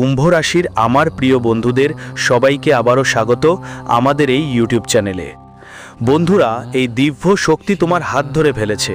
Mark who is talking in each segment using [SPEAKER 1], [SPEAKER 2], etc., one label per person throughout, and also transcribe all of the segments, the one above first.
[SPEAKER 1] কুম্ভ রাশির আমার প্রিয় বন্ধুদের সবাইকে আবারও স্বাগত আমাদের এই ইউটিউব চ্যানেলে। বন্ধুরা, এই দিব্য শক্তি তোমার হাত ধরে ফেলেছে।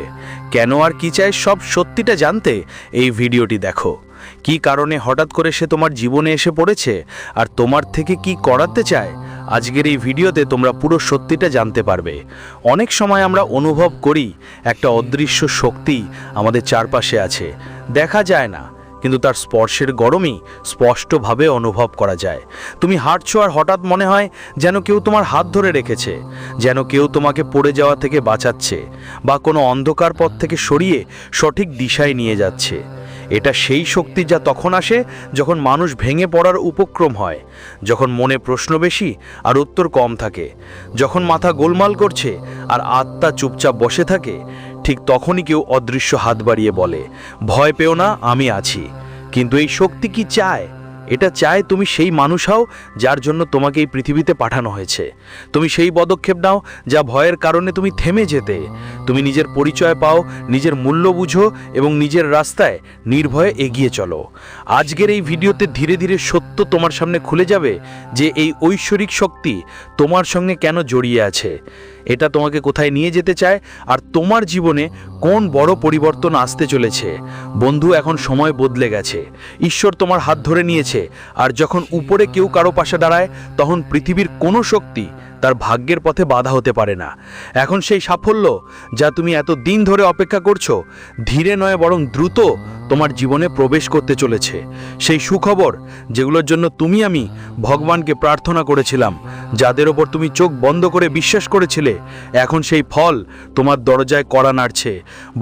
[SPEAKER 1] কেন আর কি চায় সব সত্যিটা জানতে এই ভিডিওটি দেখো। কি কারণে হঠাৎ করে সে তোমার জীবনে এসে পড়েছে আর তোমার থেকে কি করাতে চায়? আজকের এই ভিডিওতে তোমরা পুরো সত্যিটা জানতে পারবে। অনেক সময় আমরা অনুভব করি, একটা অদৃশ্য শক্তি আমাদের চারপাশে আছে। দেখা যায় না কিন্তু তার স্পর্শের গরমই স্পষ্টভাবে অনুভব করা যায়। তুমি হাঁটছো আর হঠাৎ মনে হয় যেন কেউ তোমার হাত ধরে রেখেছে, যেন কেউ তোমাকে পড়ে যাওয়া থেকে বাঁচাচ্ছে বা কোনো অন্ধকার পথ থেকে সরিয়ে সঠিক দিশায় নিয়ে যাচ্ছে। এটা সেই শক্তি যা তখন আসে যখন মানুষ ভেঙে পড়ার উপক্রম হয়, যখন মনে প্রশ্ন বেশি আর উত্তর কম থাকে, যখন মাথা গোলমাল করছে আর আত্মা চুপচাপ বসে থাকে ঠিক তখনই কেউ অদৃশ্য হাত বাড়িয়ে বলে, ভয় পেও না, আমি আছি। কিন্তু এই শক্তি কি চায়? এটা চায় তুমি সেই মানুষ হও যার জন্য তোমাকে এই পৃথিবীতে পাঠানো হয়েছে। তুমি সেই পদক্ষেপ নাও যা ভয়ের কারণে তুমি থেমে যেতে। তুমি নিজের পরিচয় পাও, নিজের মূল্য বুঝো এবং নিজের রাস্তায় নির্ভয়ে এগিয়ে চলো। আজকের এই ভিডিওতে ধীরে ধীরে সত্য তোমার সামনে খুলে যাবে যে এই ঐশ্বরিক শক্তি তোমার সঙ্গে কেন জড়িয়ে আছে। এটা তোমাকে কোথায় নিয়ে যেতে চায়? আর তোমার জীবনে কোন বড় পরিবর্তন আসতে চলেছে? বন্ধু, এখন সময় বদলে গেছে। ঈশ্বর তোমার হাত ধরে নিয়েছে। আর যখন উপরে কেউ কারও পাশে দাঁড়ায়, তখন পৃথিবীর কোনো শক্তি তার ভাগ্যের পথে বাধা হতে পারে না। এখন সেই সাফল্য যা তুমি এত দিন ধরে অপেক্ষা করছ, ধীরে নয় বরং দ্রুত তোমার জীবনে প্রবেশ করতে চলেছে। সেই সুখবর যেগুলোর জন্য তুমি আমি ভগবানকে প্রার্থনা করেছিলাম, যাদের ওপর তুমি চোখ বন্ধ করে বিশ্বাস করেছিলে, এখন সেই ফল তোমার দরজায় কড়া নাড়ছে।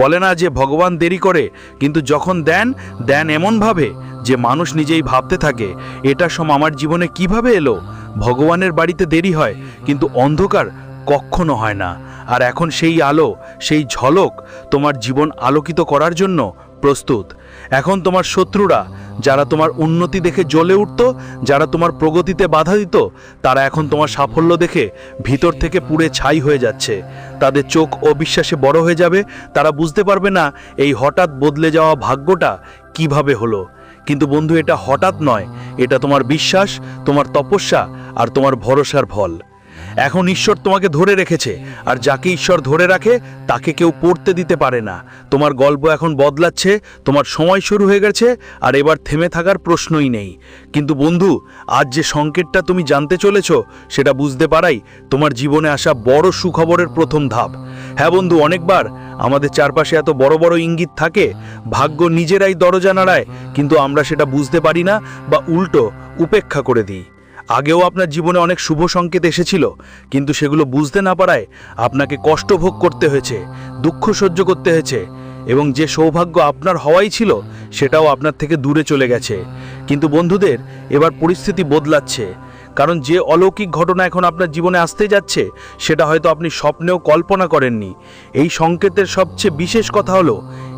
[SPEAKER 1] বলে না যে ভগবান দেরি করে, কিন্তু যখন দেন দেন এমনভাবে যে মানুষ নিজেই ভাবতে থাকে, এটা সম আমার জীবনে কীভাবে এলো? ভগবানের বাড়িতে দেরি হয়, কিন্তু অন্ধকার কখনো হয় না। আর এখন সেই আলো, সেই ঝলক তোমার জীবন আলোকিত করার জন্য প্রস্তুত। এখন তোমার শত্রুরা, যারা তোমার উন্নতি দেখে জ্বলে উঠত, যারা তোমার প্রগতিতে বাধা দিত, তারা এখন তোমার সাফল্য দেখে ভিতর থেকে পুড়ে ছাই হয়ে যাচ্ছে। তাদের চোখ অবিশ্বাসে বড় হয়ে যাবে, তারা বুঝতে পারবে না এই হঠাৎ বদলে যাওয়া ভাগ্যটা কীভাবে হলো। কিন্তু বন্ধু এটা হঠাৎ নয়। এটা তোমার বিশ্বাস তোমার তপস্যা আর তোমার ভরসার ফল। এখন ঈশ্বর তোমাকে ধরে রেখেছে, আর যাকে ঈশ্বর ধরে রাখে, তাকে কেউ পড়তে দিতে পারে না। তোমার গল্প এখন বদলাচ্ছে, তোমার সময় শুরু হয়ে গেছে, আর এবার থেমে থাকার প্রশ্নই নেই। কিন্তু বন্ধু, আজ যে সংকেতটা তুমি জানতে চলেছ, সেটা বুঝতে পারাই তোমার জীবনে আসা বড় সুখবরের প্রথম ধাপ। হ্যাঁ বন্ধু, অনেকবার আমাদের চারপাশে এত বড় বড় ইঙ্গিত থাকে, ভাগ্য নিজেরাই দরজা নাড়ায়, কিন্তু আমরা সেটা বুঝতে পারি না বা উল্টো উপেক্ষা করে দিই। আগেও আপনার জীবনে অনেক শুভ সংকেত এসেছিল, কিন্তু সেগুলো বুঝতে না পারায় আপনাকে কষ্ট ভোগ করতে হয়েছে, দুঃখ সহ্য করতে হয়েছে, এবং যে সৌভাগ্য আপনার হওয়াই ছিল, সেটাও আপনার থেকে দূরে চলে গেছে। কিন্তু বন্ধুদের, এবার পরিস্থিতি বদলাচ্ছে। কারণ যে অলৌকিক ঘটনা এখন আপনার জীবনে আসতে যাচ্ছে, সেটা হয়তো আপনি স্বপ্নেও কল্পনা করেননি। এই সংকেতের সবচেয়ে বিশেষ কথা হলো,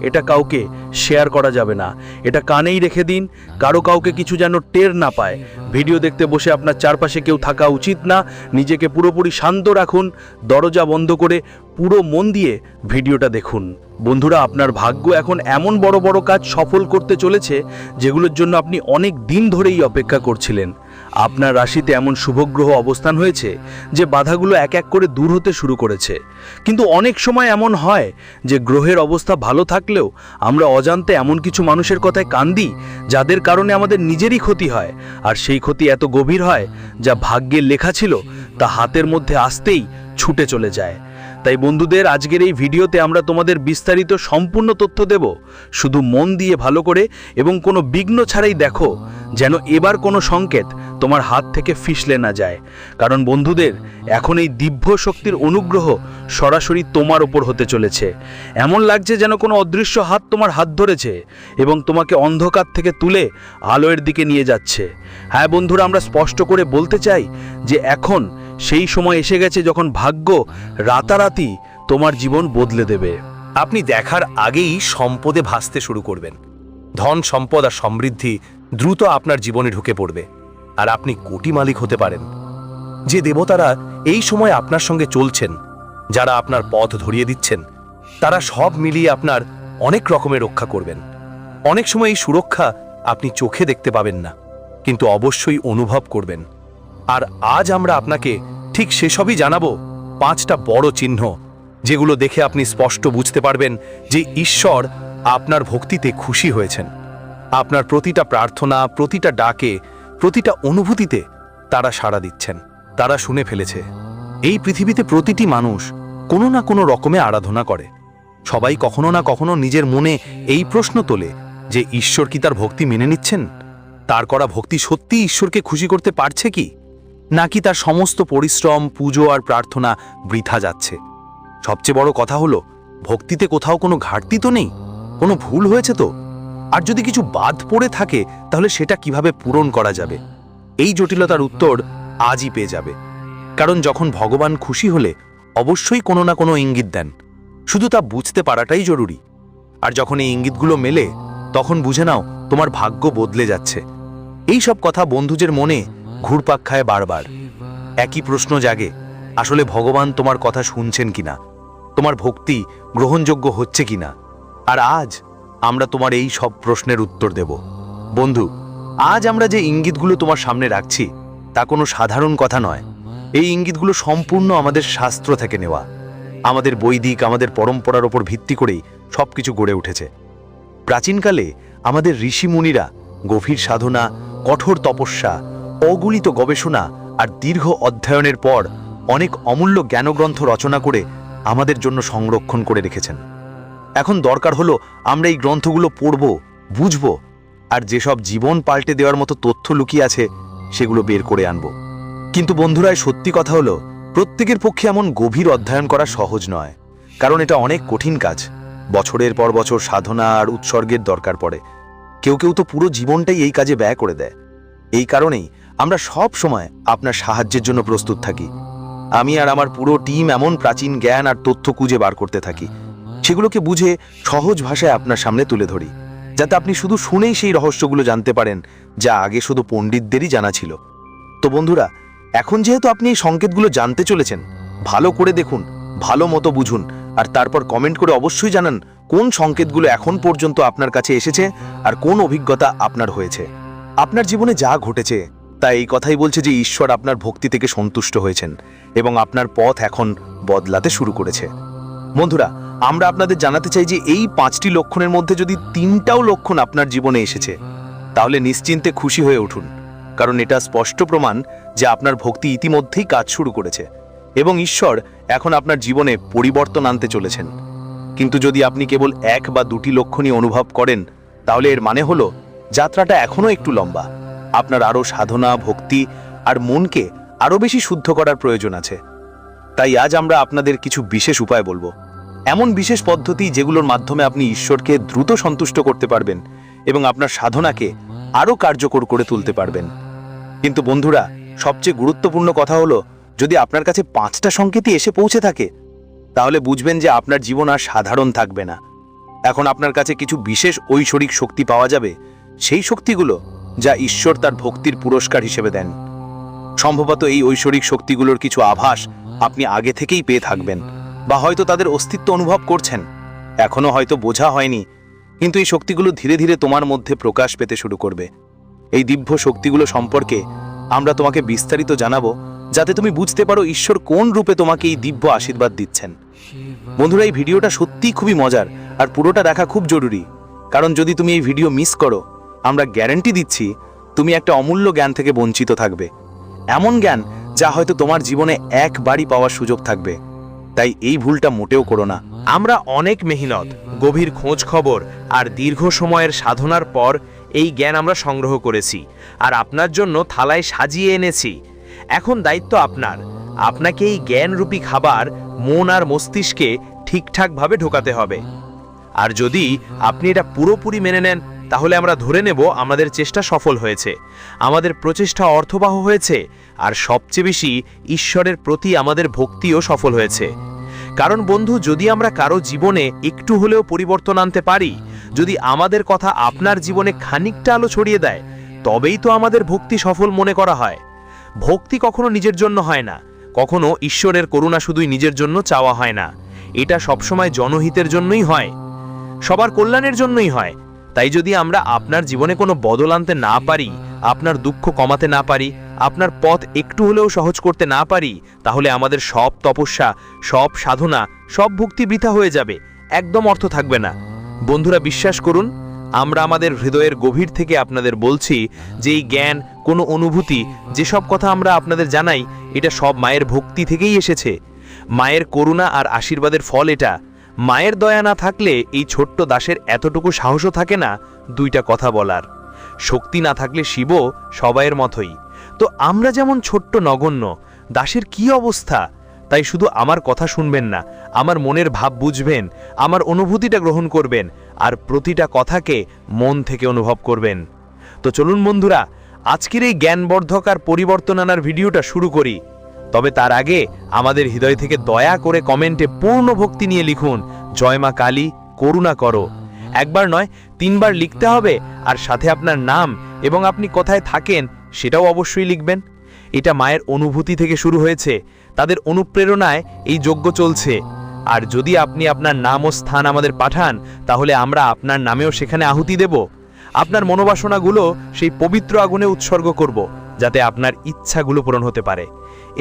[SPEAKER 1] এটা কাউকে শেয়ার করা যাবে না। এটা কানেই রেখে দিন, কারও কাউকে কিছু যেন টের না পায়। ভিডিও দেখতে বসে আপনার চারপাশে কেউ থাকা উচিত না, নিজেকে পুরোপুরি শান্ত রাখুন, দরজা বন্ধ করে পুরো মন দিয়ে ভিডিওটা দেখুন। বন্ধুরা, আপনার ভাগ্য এখন এমন বড় বড় কাজ সফল করতে চলেছে, যেগুলোর জন্য আপনি অনেক দিন ধরেই অপেক্ষা করছিলেন। আপনার রাশিতে এমন শুভগ্রহ অবস্থান হয়েছে যে বাধাগুলো এক এক করে দূর হতে শুরু করেছে। কিন্তু অনেক সময় এমন হয় যে গ্রহের অবস্থা ভালো থাকলেও আমরা অজান্তে এমন কিছু মানুষের কথায় কান্দি যাদের কারণে আমাদের নিজেরই ক্ষতি হয়। আর সেই ক্ষতি এত গভীর হয় যা ভাগ্যের লেখা ছিল তা হাতের মধ্যে আসতেই ছুটে চলে যায়। তাই বন্ধুদের, আজকের এই ভিডিওতে আমরা তোমাদের বিস্তারিত সম্পূর্ণ তথ্য দেব। শুধু মন দিয়ে ভালো করে এবং কোনো বিঘ্ন ছাড়াই দেখো যেন এবার কোনো সংকেত তোমার হাত থেকে ফিসলে না যায়। কারণ বন্ধুদের, এখন এই দিব্য শক্তির অনুগ্রহ সরাসরি তোমার ওপর হতে চলেছে। এমন লাগছে যেন কোনো অদৃশ্য হাত তোমার হাত ধরেছে এবং তোমাকে অন্ধকার থেকে তুলে আলোয়ের দিকে নিয়ে যাচ্ছে। হ্যাঁ বন্ধুরা, আমরা স্পষ্ট করে বলতে চাই যে এখন সেই সময় এসে গেছে যখন ভাগ্য রাতারাতি তোমার জীবন বদলে দেবে।
[SPEAKER 2] আপনি দেখার আগেই সম্পদে ভাসতে শুরু করবেন। ধন, সম্পদ আর সমৃদ্ধি দ্রুত আপনার জীবনে ঢুকে পড়বে। আর আপনি কোটি মালিক হতে পারেন। যে দেবতারা এই সময় আপনার সঙ্গে চলছেন, যারা আপনার পথ ধরিয়ে দিচ্ছেন, তারা সব মিলিয়ে আপনার অনেক রকমের রক্ষা করবেন। অনেক সময় এই সুরক্ষা আপনি চোখে দেখতে পাবেন না,
[SPEAKER 1] কিন্তু অবশ্যই অনুভব করবেন। আর আজ আমরা আপনাকে ঠিক সেসবই জানাব, পাঁচটা বড় চিহ্ন, যেগুলো দেখে আপনি স্পষ্ট বুঝতে পারবেন যে ঈশ্বর আপনার ভক্তিতে খুশি হয়েছেন। আপনার প্রতিটা প্রার্থনা, প্রতিটা ডাকে, প্রতিটা অনুভূতিতে তারা সাড়া দিচ্ছেন। তারা শুনে ফেলেছে। এই পৃথিবীতে প্রতিটি মানুষ কোনো না কোনো রকমে আরাধনা করে। সবাই কখনো না কখনো নিজের মনে এই প্রশ্ন তোলে যে, ঈশ্বর কি তার ভক্তি মেনে নিচ্ছেন? তার করা ভক্তি সত্যি ঈশ্বরকে খুশি করতে পারছে কি? নাকি তার সমস্ত পরিশ্রম, পুজো আর প্রার্থনা বৃথা যাচ্ছে? সবচেয়ে বড় কথা হলো, ভক্তিতে কোথাও কোনো ঘাটতি তো নেই? কোনো ভুল হয়েছে তো? আর যদি কিছু বাদ পড়ে থাকে, তাহলে সেটা কীভাবে পূরণ করা যাবে? এই জটিলতার উত্তর আজই পেয়ে যাবে। কারণ যখন ভগবান খুশি হলে, অবশ্যই কোনো না কোনো ইঙ্গিত দেন। শুধু তা বুঝতে পারাটাই জরুরি। আর যখন এই ইঙ্গিতগুলো মেলে, তখন বুঝে নাও, তোমার ভাগ্য বদলে যাচ্ছে। এই সব কথা বন্ধুজের মনে ঘুরপাক খায় বারবার। একই প্রশ্ন জাগে, আসলে ভগবান তোমার কথা শুনছেন কিনা? তোমার ভক্তি গ্রহণযোগ্য হচ্ছে কিনা? আর আজ আমরা তোমার এই সব প্রশ্নের উত্তর দেব। বন্ধু, আজ আমরা যে ইঙ্গিতগুলো তোমার সামনে রাখছি, তা কোনো সাধারণ কথা নয়। এই ইঙ্গিতগুলো সম্পূর্ণ আমাদের শাস্ত্র থেকে নেওয়া। আমাদের বৈদিক, আমাদের পরম্পরার ওপর ভিত্তি করেই সবকিছু গড়ে উঠেছে। প্রাচীনকালে আমাদের ঋষিমুনিরা গভীর সাধনা, কঠোর তপস্যা, অগুলিত গবেষণা আর দীর্ঘ অধ্যয়নের পর অনেক অমূল্য জ্ঞানগ্রন্থ রচনা করে আমাদের জন্য সংরক্ষণ করে রেখেছেন। এখন দরকার হলো আমরা এই গ্রন্থগুলো পড়ব, বুঝব, আর যেসব জীবন পাল্টে দেওয়ার মতো তথ্য লুকিয়ে আছে, সেগুলো বের করে আনব। কিন্তু বন্ধুরা সত্যি কথা হলো, প্রত্যেকের পক্ষে এমন গভীর অধ্যয়ন করা সহজ নয়, কারণ এটা অনেক কঠিন কাজ। বছরের পর বছর সাধনা আর উৎসর্গের দরকার পড়ে। কেউ কেউ তো পুরো জীবনটাই এই কাজে ব্যয় করে দেয়। এই কারণেই আমরা সব সময় আপনার সাহায্যের জন্য প্রস্তুত থাকি। আমি আর আমার পুরো টিম এমন প্রাচীন জ্ঞান আর তথ্য খুঁজে বার করতে থাকি। সেগুলোকে বুঝে সহজ ভাষায় আপনার সামনে তুলে ধরি, যাতে আপনি শুধু শুনেই সেই রহস্যগুলো জানতে পারেন, যা আগে শুধু পণ্ডিতদেরই জানা ছিল। তো বন্ধুরা, এখন যেহেতু আপনি এই সংকেতগুলো জানতে চলেছেন, ভালো করে দেখুন, ভালো মতো বুঝুন, আর তারপর কমেন্ট করে অবশ্যই জানান কোন সংকেতগুলো এখন পর্যন্ত আপনার কাছে এসেছে আর কোন অভিজ্ঞতা আপনার হয়েছে। আপনার জীবনে যা ঘটেছে, তা এই কথাই বলছে যে ঈশ্বর আপনার ভক্তি থেকে সন্তুষ্ট হয়েছেন এবং আপনার পথ এখন বদলাতে শুরু করেছে। বন্ধুরা আমরা আপনাদের জানাতে চাই যে এই পাঁচটি লক্ষণের মধ্যে যদি তিনটাও লক্ষণ আপনার জীবনে এসেছে, তাহলে নিশ্চিন্তে খুশি হয়ে উঠুন। কারণ এটা স্পষ্ট প্রমাণ যে আপনার ভক্তি ইতিমধ্যেই কাজ শুরু করেছে এবং ঈশ্বর এখন আপনার জীবনে পরিবর্তন আনতে চলেছেন। কিন্তু যদি আপনি কেবল এক বা দুটি লক্ষণই অনুভব করেন, তাহলে এর মানে হলো যাত্রাটা এখনও একটু লম্বা। আপনার আরও সাধনা, ভক্তি আর মনকে আরও বেশি শুদ্ধ করার প্রয়োজন আছে। তাই আজ আমরা আপনাদের কিছু বিশেষ উপায় বলব। এমন বিশেষ পদ্ধতি যেগুলোর মাধ্যমে আপনি ঈশ্বরকে দ্রুত সন্তুষ্ট করতে পারবেন এবং আপনার সাধনাকে আরও কার্যকর করে তুলতে পারবেন। কিন্তু বন্ধুরা, সবচেয়ে গুরুত্বপূর্ণ কথা হলো, যদি আপনার কাছে পাঁচটা সংকেতই এসে পৌঁছে থাকে, তাহলে বুঝবেন যে আপনার জীবন আর সাধারণ থাকবে না। এখন আপনার কাছে কিছু বিশেষ ঐশ্বরিক শক্তি পাওয়া যাবে, সেই শক্তিগুলো যা ঈশ্বর তার ভক্তির পুরস্কার হিসেবে দেন। সম্ভবত এই ঐশ্বরিক শক্তিগুলোর কিছু আভাস আপনি আগে থেকেই পেয়ে থাকবেন। বা হয়তো তাদের অস্তিত্ব অনুভব করছেন। এখনও হয়তো বোঝা হয়নি, কিন্তু এই শক্তিগুলো ধীরে ধীরে তোমার মধ্যে প্রকাশ পেতে শুরু করবে। এই দিব্য শক্তিগুলো সম্পর্কে আমরা তোমাকে বিস্তারিত জানাব, যাতে তুমি বুঝতে পারো ঈশ্বর কোন রূপে তোমাকে এই দিব্য আশীর্বাদ দিচ্ছেন। বন্ধুরা, এই ভিডিওটা সত্যিই খুবই মজার আর পুরোটা দেখা খুব জরুরি। কারণ যদি তুমি এই ভিডিও মিস করো, আমরা গ্যারান্টি দিচ্ছি তুমি একটা অমূল্য জ্ঞান থেকে বঞ্চিত থাকবে। এমন জ্ঞান যা হয়তো তোমার জীবনে একবারই পাওয়ার সুযোগ থাকবে। তাই এই ভুলটা মোটেও করো না।
[SPEAKER 3] আমরা অনেক মেহনত, গভীর খোঁজ খবর আর দীর্ঘ সময়ের সাধনার পর এই জ্ঞান আমরা সংগ্রহ করেছি আর আপনার জন্য থালায় সাজিয়ে এনেছি। এখন দায়িত্ব আপনার। আপনাকে এই জ্ঞানরূপী খাবার মন আর মস্তিষ্কে ঠিকঠাকভাবে ঢোকাতে হবে। আর যদি আপনি এটা পুরোপুরি মেনে নেন তাহলে আমরা ধরে নেব আমাদের চেষ্টা সফল হয়েছে। আমাদের প্রচেষ্টা অর্থবাহ হয়েছে, আর সবচেয়ে বেশি ঈশ্বরের প্রতি আমাদের ভক্তিও সফল হয়েছে। কারণ বন্ধু, যদি আমরা কারও জীবনে একটু হলেও পরিবর্তন আনতে পারি, যদি আমাদের কথা আপনার জীবনে খানিকটা আলো ছড়িয়ে দেয়, তবেই তো আমাদের ভক্তি সফল মনে করা হয়। ভক্তি কখনো নিজের জন্য হয় না, কখনো ঈশ্বরের করুণা শুধুই নিজের জন্য চাওয়া হয় না। এটা সবসময় জনহিতের জন্যই হয়, সবার কল্যাণের জন্যই হয় তাই যদি আমরা আপনার জীবনে কোনো বদল আনতে না পারি,
[SPEAKER 1] আপনার দুঃখ কমাতে না পারি, আপনার পথ একটু হলেও সহজ করতে না পারি, তাহলে আমাদের সব তপস্যা, সব সাধনা, সব ভক্তি বৃথা হয়ে যাবে, একদম অর্থ থাকবে না। বন্ধুরা, বিশ্বাস করুন, আমরা আমাদের হৃদয়ের গভীর থেকে আপনাদের বলছি যে এই জ্ঞান, কোনো অনুভূতি, যেসব কথা আমরা আপনাদের জানাই, এটা সব মায়ের ভক্তি থেকেই এসেছে। মায়ের করুণা আর আশীর্বাদের ফল এটা। মায়ের দয়া না থাকলে এই ছোট্ট দাসের এতটুকু সাহসও থাকে না দুইটা কথা বলার। শক্তি না থাকলে শিব সবাইয়ের মতোই। তো আমরা যেমন ছোট্ট নগণ্য, দাসের কি অবস্থা? তাই শুধু আমার কথা শুনবেন না, আমার মনের ভাব বুঝবেন, আমার অনুভূতিটা গ্রহণ করবেন, আর প্রতিটা কথাকে মন থেকে অনুভব করবেন। তো চলুন বন্ধুরা, আজকের এই জ্ঞানবর্ধক আর পরিবর্তন আনার ভিডিওটা শুরু করি। তবে তার আগে আমাদের হৃদয় থেকে দয়া করে কমেন্টে পূর্ণ ভক্তি নিয়ে লিখুন, জয় মা কালী, করুণা করো। একবার নয়, তিনবার লিখতে হবে আর সাথে আপনার নাম এবং আপনি কোথায় থাকেন সেটাও অবশ্যই লিখবেন। এটা মায়ের অনুভূতি থেকে শুরু হয়েছে। তাদের অনুপ্রেরণায় এই যজ্ঞ চলছে। আর যদি আপনি আপনার নাম ও স্থান আমাদের পাঠান, তাহলে আমরা আপনার নামেও সেখানে আহুতি দেব। আপনার মনোবাসনাগুলো সেই পবিত্র আগুনে উৎসর্গ করব, যাতে আপনার ইচ্ছাগুলো পূরণ হতে পারে।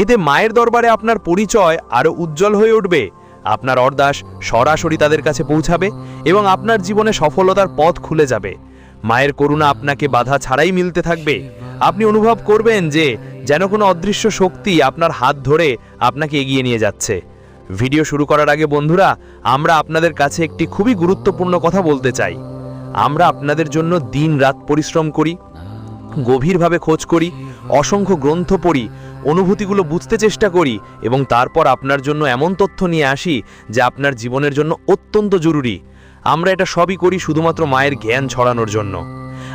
[SPEAKER 1] এতে মায়ের দরবারে আপনার পরিচয় আরও উজ্জ্বল হয়ে উঠবে। আপনার অর্দাস সরাসরি তাদের কাছে পৌঁছাবে এবং আপনার জীবনে সফলতার পথ খুলে যাবে। মায়ের করুণা আপনাকে বাধা ছাড়াই মিলতে থাকবে। আপনি অনুভব করবেন যে যেন কোনো অদৃশ্য শক্তি আপনার হাত ধরে আপনাকে এগিয়ে নিয়ে যাচ্ছে। ভিডিও শুরু করার আগে বন্ধুরা, আমরা আপনাদের কাছে একটি খুবই গুরুত্বপূর্ণ কথা বলতে চাই। আমরা আপনাদের জন্য দিন রাত পরিশ্রম করি, গভীরভাবে খোঁজ করি, অসংখ্য গ্রন্থ পড়ি অনুভূতিগুলো বুঝতে চেষ্টা করি এবং তারপর আপনার জন্য এমন তথ্য নিয়ে আসি যা আপনার জীবনের জন্য অত্যন্ত জরুরি। আমরা এটা সবই করি শুধুমাত্র মায়ের জ্ঞান ছড়ানোর জন্য।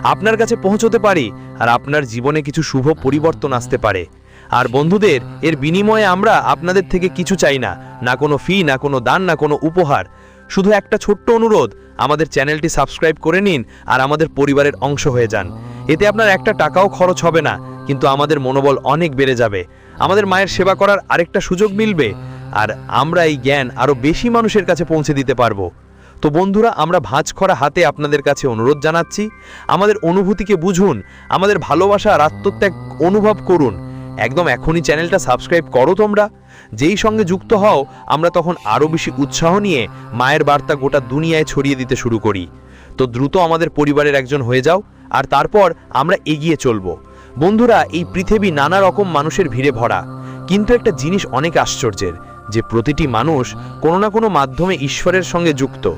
[SPEAKER 1] আপনার কাছে পৌঁছতে পারি আর আপনার জীবনে কিছু শুভ পরিবর্তন আসতে পারে। আর বন্ধুদের, এর বিনিময়ে আমরা আপনাদের থেকে কিছু চাই না না কোনো ফি, না কোনো দান, না কোনো উপহার। শুধু একটা ছোট্ট অনুরোধ, আমাদের চ্যানেলটি সাবস্ক্রাইব করে নিন আর আমাদের পরিবারের অংশ হয়ে যান। এতে আপনার একটা টাকাও খরচ হবে না কিন্তু আমাদের মনোবল অনেক বেড়ে যাবে। আমাদের মায়ের সেবা করার আরেকটা সুযোগ মিলবে আর আমরা এই জ্ঞান আরও বেশি মানুষের কাছে পৌঁছে দিতে পারব। তো বন্ধুরা, আমরা ভাঁজ করা হাতে আপনাদের কাছে অনুরোধ জানাচ্ছি, আমাদের অনুভূতিকে বুঝুন, আমাদের ভালোবাসা আর আত্মত্যাগ অনুভব করুন। একদম এখনই চ্যানেলটা সাবস্ক্রাইব করো তোমরা। যেই সঙ্গে যুক্ত হও, আমরা তখন আরও বেশি উৎসাহ নিয়ে মায়ের বার্তা গোটা দুনিয়ায় ছড়িয়ে দিতে শুরু করি। তো দ্রুত আমাদের পরিবারের একজন হয়ে যাও, আর তারপর আমরা এগিয়ে চলব। বন্ধুরা, এই পৃথিবী নানা রকম মানুষের ভিড়ে ভরা। কিন্তু একটা জিনিস অনেক আশ্চর্যের, যে প্রতিটি মানুষ কোনো না কোনো মাধ্যমে ঈশ্বরের সঙ্গে যুক্ত।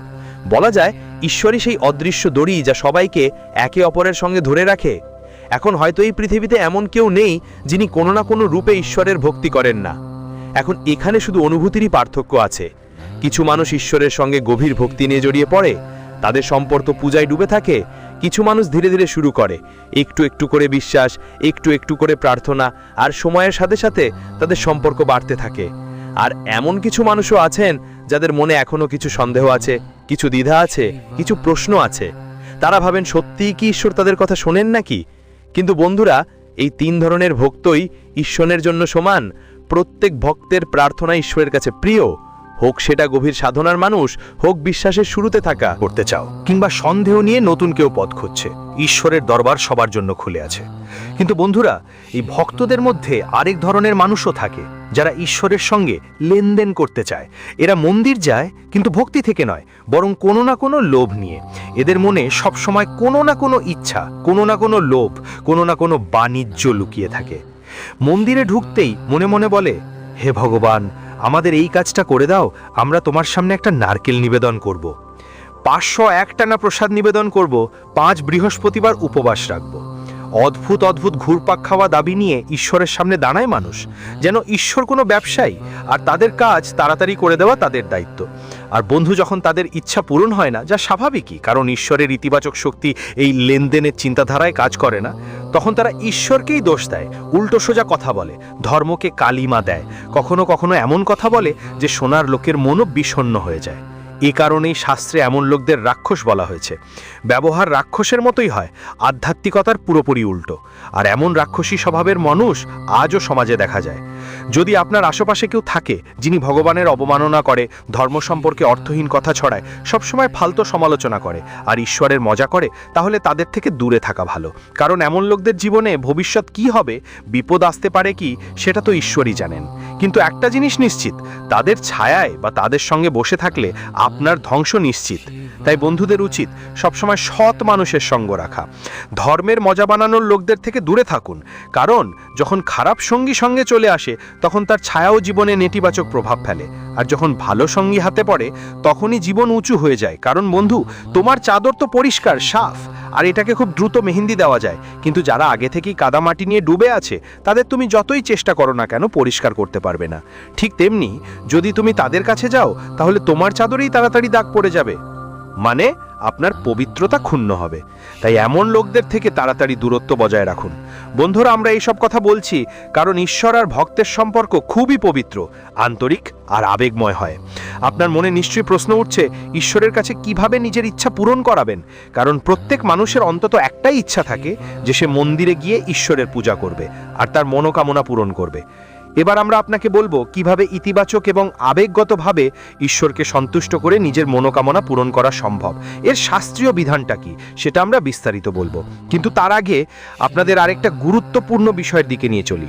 [SPEAKER 1] বলা যায়, ঈশ্বরই সেই অদৃশ্য দড়ি যা সবাইকে একে অপরের সঙ্গে ধরে রাখে। এখন হয়তো এই পৃথিবীতে এমন কেউ নেই, যিনি কোনো না কোনো রূপে ঈশ্বরের ভক্তি করেন না। এখন এখানে শুধু অনুভূতিরই পার্থক্য আছে। কিছু মানুষ ঈশ্বরের সঙ্গে গভীর ভক্তি নিয়ে জড়িয়ে পড়ে, তাদের সম্পর্ক পূজায় ডুবে থাকে কিছু মানুষ ধীরে ধীরে শুরু করে। একটু একটু করে বিশ্বাস, একটু একটু করে প্রার্থনা আর সময়ের সাথে সাথে তাদের সম্পর্ক বাড়তে থাকে। আর এমন কিছু মানুষও আছেন যাদের মনে এখনও কিছু সন্দেহ আছে, কিছু দ্বিধা আছে, কিছু প্রশ্ন আছে। তারা ভাবেন, সত্যিই কি ঈশ্বর তাদের কথা শোনেন নাকি? কিন্তু বন্ধুরা, এই তিন ধরনের ভক্তই ঈশ্বরের জন্য সমান। প্রত্যেক ভক্তের প্রার্থনা ঈশ্বরের কাছে প্রিয়। হোক সেটা গভীর সাধনার মানুষ, হোক বিশ্বাসের শুরুতে থাকা
[SPEAKER 3] করতে চাও, কিংবা সন্দেহ নিয়ে নতুন কেউ পথ খুঁজছে, ঈশ্বরের দরবার সবার জন্য খুলে আছে। কিন্তু বন্ধুরা, এই ভক্তদের মধ্যে আরেক ধরনের মানুষও থাকে, যারা ঈশ্বরের সঙ্গে লেনদেন করতে চায়। এরা মন্দির যায়, কিন্তু ভক্তি থেকে নয়, বরং কোনো না কোনো লোভ নিয়ে। এদের মনে সবসময় কোনো না কোনো ইচ্ছা, কোনো না কোনো লোভ, কোনো না কোনো বাণিজ্য লুকিয়ে থাকে। মন্দিরে ঢুকতেই মনে মনে বলে, হে ভগবান আমাদের এই কাজটা করে দাও, আমরা তোমার সামনে একটা নারকেল নিবেদন করব। পাঁচশো একটানা প্রসাদ নিবেদন করব, পাঁচ বৃহস্পতিবার উপবাস রাখব অদ্ভুত অদ্ভুত ঘুরপাক খাওয়া দাবি নিয়ে ঈশ্বরের সামনে দাঁড়ায় মানুষ। যেন ঈশ্বর কোনো ব্যবসায়ী, আর তাদের কাজ তাড়াতাড়ি করে দেওয়া তাদের দায়িত্ব। আর বন্ধু, যখন তাদের ইচ্ছা পূরণ হয় না, যা স্বাভাবিকই, কারণ ঈশ্বরের ইতিবাচক শক্তি এই লেনদেনের চিন্তাধারায় কাজ করে না, তখন তারা ঈশ্বরকেই দোষ দেয়, উল্টো সোজা কথা বলে, ধর্মকে কালিমা দেয়। কখনো কখনো এমন কথা বলে যে সোনার লোকের মনও বিষণ্ণ হয়ে যায়। এ কারণেই শাস্ত্রে এমন লোকদের রাক্ষস বলা হয়েছে। ব্যবহার রাক্ষসের মতোই হয়, আধ্যাত্মিকতার পুরোপুরি উল্টো। আর এমন রাক্ষসী স্বভাবের মানুষ আজও সমাজে দেখা যায়।
[SPEAKER 1] যদি আপনার আশেপাশে কেউ থাকে যিনি ভগবানের অবমাননা করে, ধর্ম সম্পর্কে অর্থহীন কথা ছড়ায়, সবসময় ফালতু সমালোচনা করে আর ঈশ্বরের মজা করে, তাহলে তাদের থেকে দূরে থাকা ভালো। কারণ এমন লোকদের জীবনে ভবিষ্যৎ কি হবে, বিপদ আসতে পারে কি, সেটা তো ঈশ্বরই জানেন। কিন্তু একটা জিনিস নিশ্চিত, তাদের ছায়ায় বা তাদের সঙ্গে বসে থাকলে আপনার ধ্বংস নিশ্চিত। তাই বন্ধুদের উচিত সবসময় সৎ মানুষের সঙ্গ রাখা। ধর্মের মজা বানানোর লোকদের থেকে দূরে থাকুন। কারণ যখন খারাপ সঙ্গী সঙ্গে চলে আসে তখন তার ছায়াও জীবনে নেতিবাচক প্রভাব ফেলে। আর যখন ভালো সঙ্গী হাতে পড়ে, তখনই জীবন উঁচু হয়ে যায়। কারণ বন্ধু, তোমার চাদর তো পরিষ্কার, সাফ। আর এটাকে খুব দ্রুত মেহেন্দি দেওয়া যায়। কিন্তু যারা আগে থেকেই কাদামাটি নিয়ে ডুবে আছে, তাদের তুমি যতই চেষ্টা করো না কেন পরিষ্কার করতে পারবে না। ঠিক তেমনি, যদি তুমি তাদের কাছে যাও, তাহলে তোমার চাদরেই তাড়াতাড়ি দাগ পড়ে যাবে। মানে? আপনার পবিত্রতা ক্ষুণ্ণ হবে। তাই এমন লোকদের থেকে তাড়াতাড়ি দূরত্ব বজায় রাখুন। বন্ধুরা, আমরা এইসব কথা বলছি কারণ ঈশ্বর আর ভক্তের সম্পর্ক খুবই পবিত্র, আন্তরিক আর আবেগময় হয়। আপনার মনে নিশ্চয়ই প্রশ্ন উঠছে, ঈশ্বরের কাছে কীভাবে নিজের ইচ্ছা পূরণ করাবেন? কারণ প্রত্যেক মানুষের অন্তত একটাই ইচ্ছা থাকে যে সে মন্দিরে গিয়ে ঈশ্বরের পূজা করবে আর তার মনোকামনা পূরণ করবে। এবার আমরা আপনাকে বলব কীভাবে ইতিবাচক এবং আবেগগতভাবে ঈশ্বরকে সন্তুষ্ট করে নিজের মনোকামনা পূরণ করা সম্ভব। এর শাস্ত্রীয় বিধানটা কি, সেটা আমরা বিস্তারিত বলব। কিন্তু তার আগে আপনাদের আরেকটা গুরুত্বপূর্ণ বিষয়ের দিকে নিয়ে চলি।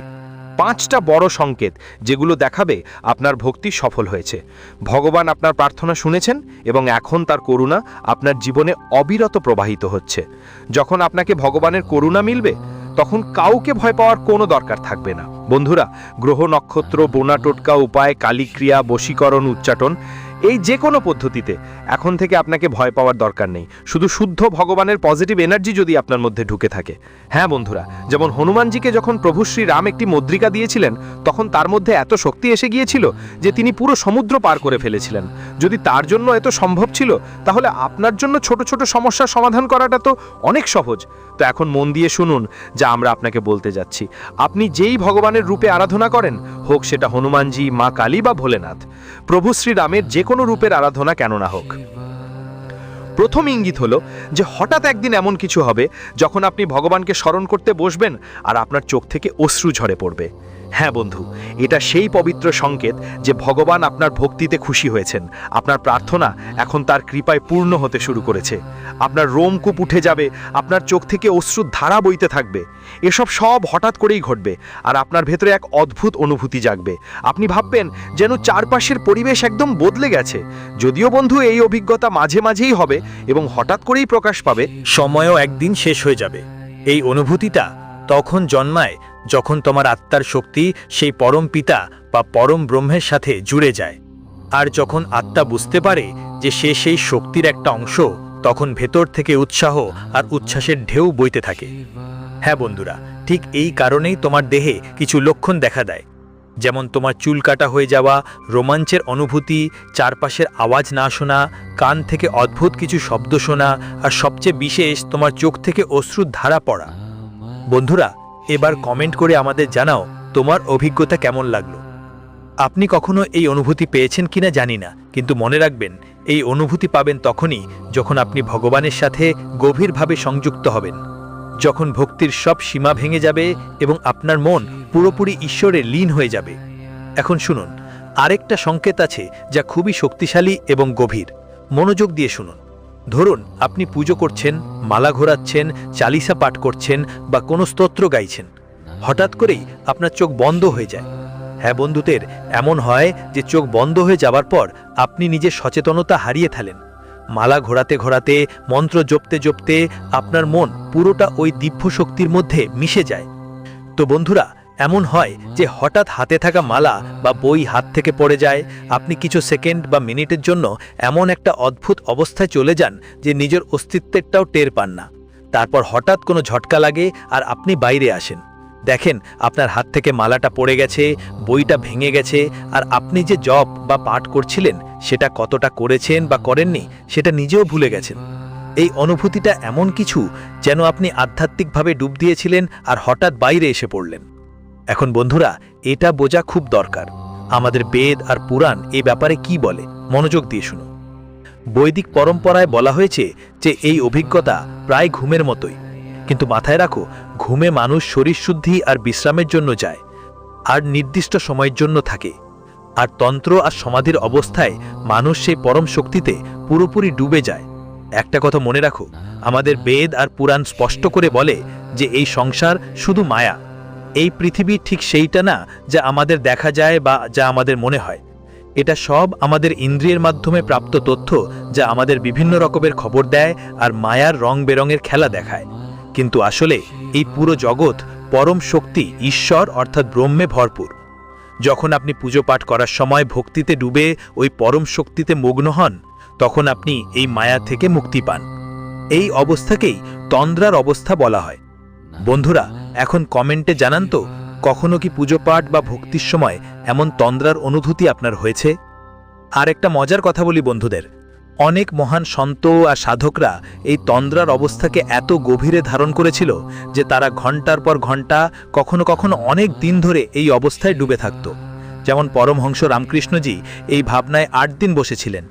[SPEAKER 1] পাঁচটা বড় সংকেত যেগুলো দেখাবে আপনার ভক্তি সফল হয়েছে। ভগবান আপনার প্রার্থনা শুনেছেন এবং এখন তার করুণা আপনার জীবনে অবিরত প্রবাহিত হচ্ছে। যখন আপনাকে ভগবানের করুণা মিলবে তখন কাউকে ভয় পাওয়ার কোনো দরকার থাকবে না। বন্ধুরা, গ্রহ নক্ষত্র, বোনা টোটকা, উপায়, কালিক্রিয়া, বশীকরণ, উচ্চাটন এই যে কোনো পদ্ধতিতে। এখন থেকে আপনাকে ভয় পাওয়ার দরকার নেই। শুধু শুদ্ধ ভগবানের পজিটিভ এনার্জি যদি আপনার মধ্যে ঢুকে থাকে। হ্যাঁ বন্ধুরা, যেমন হনুমানজিকে যখন প্রভু শ্রী রাম একটি মুদ্রিকা দিয়েছিলেন, তখন তার মধ্যে এত শক্তি এসে গিয়েছিল যে তিনি পুরো সমুদ্র পার করে ফেলেছিলেন। যদি তার জন্য এত সম্ভব ছিল, তাহলে আপনার জন্য ছোট ছোট সমস্যার সমাধান করাটা তো অনেক সহজ। তো এখন মন দিয়ে শুনুন যা আমরা আপনাকে বলতে যাচ্ছি। আপনি যেই ভগবানের রূপে আরাধনা করেন, হোক সেটা হনুমানজি, মা কালী বা ভোলেনাথ। প্রভু শ্রীরামের যে কোনো রূপের আরাধনা কেন না হোক। প্রথম ইঙ্গিত হলো যে হঠাৎ একদিন এমন কিছু হবে যখন আপনি ভগবানকে স্মরণ করতে বসবেন আর আপনার চোখ থেকে অশ্রু ঝরে পড়বে। হ্যাঁ বন্ধু, এটা সেই পবিত্র সংকেত যে ভগবান আপনার ভক্তিতে খুশি হয়েছেন। আপনার প্রার্থনা এখন তার কৃপায় পূর্ণ হতে শুরু করেছে। আপনার রোমকূপ উঠে যাবে, আপনার চোখ থেকে অশ্রুর ধারা বইতে থাকবে। এসব সব হঠাৎ করেই ঘটবে আর আপনার ভেতরে এক অদ্ভুত অনুভূতি জাগবে। আপনি ভাববেন যেন চারপাশের পরিবেশ একদম বদলে গেছে। যদিও বন্ধু এই অভিজ্ঞতা মাঝে মাঝেই হবে এবং হঠাৎ করেই প্রকাশ পাবে,
[SPEAKER 4] সময়ও একদিন শেষ হয়ে যাবে। এই অনুভূতিটা তখন জন্মায় যখন তোমার আত্মার শক্তি সেই পরম পিতা বা পরম ব্রহ্মের সাথে জুড়ে যায়। আর যখন আত্মা বুঝতে পারে যে সে সেই শক্তির একটা অংশ, তখন ভেতর থেকে উৎসাহ আর উচ্ছ্বাসের ঢেউ বইতে থাকে। হ্যাঁ বন্ধুরা, ঠিক এই কারণেই তোমার দেহে কিছু লক্ষণ দেখা দেয়। যেমন তোমার চুল কাটা হয়ে যাওয়া, রোমাঞ্চের অনুভূতি, চারপাশের আওয়াজ না শোনা, কান থেকে অদ্ভুত কিছু শব্দ শোনা, আর সবচেয়ে বিশেষ তোমার চোখ থেকে অশ্রুর ধারা পড়া। বন্ধুরা এবার কমেন্ট করে আমাদের জানাও তোমার অভিজ্ঞতা কেমন লাগল। আপনি কখনো এই অনুভূতি পেয়েছেন কিনা জানি না, কিন্তু মনে রাখবেন, এই অনুভূতি পাবেন তখনই যখন আপনি ভগবানের সাথে গভীরভাবে সংযুক্ত হবেন। যখন ভক্তির সব সীমা ভেঙে যাবে এবং আপনার মন পুরোপুরি ঈশ্বরে লীন হয়ে যাবে। এখন শুনুন, আরেকটা সংকেত আছে যা খুবই শক্তিশালী এবং গভীর। মনোযোগ দিয়ে শুনুন। ধরুন, আপনি পুজো করছেন, মালা ঘোরাচ্ছেন, চালিসা পাঠ করছেন বা কোনো স্তোত্র গাইছেন। হঠাৎ করেই আপনার চোখ বন্ধ হয়ে যায়। হ্যাঁ বন্ধুদের, এমন হয় যে চোখ বন্ধ হয়ে যাবার পর আপনি নিজের সচেতনতা হারিয়ে ফেলেন। মালা ঘোরাতে ঘোরাতে, মন্ত্র জপতে জপতে আপনার মন পুরোটা ওই দিব্য শক্তির মধ্যে মিশে যায়। তো বন্ধুরা এমন হয় যে হঠাৎ হাতে থাকা মালা বা বই হাত থেকে পড়ে যায়। আপনি কিছু সেকেন্ড বা মিনিটের জন্য এমন একটা অদ্ভুত অবস্থায় চলে যান যে নিজের অস্তিত্বেরটাও টের পান না। তারপর হঠাৎ কোনো ঝটকা লাগে আর আপনি বাইরে আসেন। দেখেন, আপনার হাত থেকে মালাটা পড়ে গেছে, বইটা ভেঙে গেছে, আর আপনি যে জব বা পাঠ করছিলেন, সেটা কতটা করেছেন বা করেননি, সেটা নিজেও ভুলে গেছেন। এই অনুভূতিটা এমন কিছু যেন আপনি আধ্যাত্মিকভাবে ডুব দিয়েছিলেন আর হঠাৎ বাইরে এসে পড়লেন। এখন বন্ধুরা, এটা বোঝা খুব দরকার। আমাদের বেদ আর পুরাণ এ ব্যাপারে কি বলে, মনোযোগ দিয়ে শুনুন। বৈদিক পরম্পরায় বলা হয়েছে যে এই অভিজ্ঞতা প্রায় ঘুমের মতোই। কিন্তু মাথায় রাখো, ঘুমে মানুষ শরীর শুদ্ধি আর বিশ্রামের জন্য যায়, আর নির্দিষ্ট সময়ের জন্য থাকে। আর তন্ত্র আর সমাধির অবস্থায় মানুষ সেই পরম শক্তিতে পুরোপুরি ডুবে যায়। একটা কথা মনে রাখো, আমাদের বেদ আর পুরাণ স্পষ্ট করে বলে যে এই সংসার শুধু মায়া। এই পৃথিবী ঠিক সেইটা না যা আমাদের দেখা যায় বা যা আমাদের মনে হয়। এটা সব আমাদের ইন্দ্রিয়ের মাধ্যমে প্রাপ্ত তথ্য যা আমাদের বিভিন্ন রকমের খবর দেয় আর মায়ার রং বেরঙের খেলা দেখায়। কিন্তু আসলে এই পুরো জগৎ পরম শক্তি, ঈশ্বর অর্থাৎ ব্রহ্মে ভরপুর। যখন আপনি পুজো পাঠ করার সময় ভক্তিতে ডুবে ওই পরম শক্তিতে মগ্ন হন, তখন আপনি এই মায়া থেকে মুক্তি পান। এই অবস্থাকেই তন্দ্রার অবস্থা বলা হয়। বন্ধুরা এখন কমেন্টে জানান তো, কখনো কি পুজো পাঠ বা ভক্তির সময় এমন তন্দ্রার অনুভূতি আপনার হয়েছে? আর একটা মজার কথা বলি বন্ধুদের, অনেক মহান সন্ত আর সাধকরা এই তন্দ্রার অবস্থাকে এত গভীরে ধারণ করেছিল যে তারা ঘণ্টার পর ঘণ্টা কখনো কখনো অনেক দিন ধরে এই অবস্থায় ডুবে থাকত। যেমন পরমহংস রামকৃষ্ণজি এই ভাবনায় আট দিন বসেছিলেন।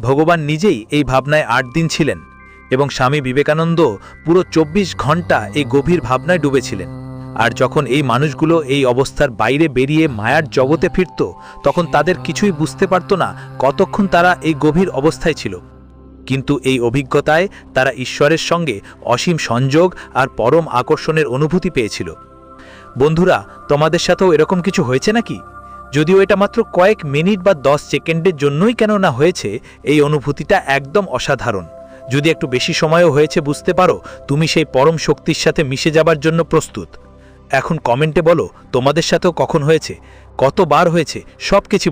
[SPEAKER 4] ভগবান নিজেই এই ভাবনায় আট দিন ছিলেন। এবং স্বামী বিবেকানন্দ পুরো চব্বিশ ঘণ্টা এই গভীর ভাবনায় ডুবেছিলেন। আর যখন এই মানুষগুলো এই অবস্থার বাইরে বেরিয়ে মায়ার জগতে ফিরত, তখন তাদের কিছুই বুঝতে পারত না কতক্ষণ তারা এই গভীর অবস্থায় ছিল। কিন্তু এই অভিজ্ঞতায় তারা ঈশ্বরের সঙ্গে অসীম সংযোগ আর পরম আকর্ষণের অনুভূতি পেয়েছিল। বন্ধুরা, তোমাদের সাথেও এরকম কিছু হয়েছে নাকি? যদিও এটা মাত্র কয়েক মিনিট বা দশ সেকেন্ডের জন্যই কেন না হয়েছে, এই অনুভূতিটা একদম অসাধারণ। যদি একটু বেশি সময়ও হয়েছে বুঝতে পারো, তুমি সেই পরম শক্তির সাথে মিশে যাবার জন্য প্রস্তুত। এখন কমেন্টে বলো, তোমাদের সাথেও কখন হয়েছে? কতবার হয়েছে? সব কিছু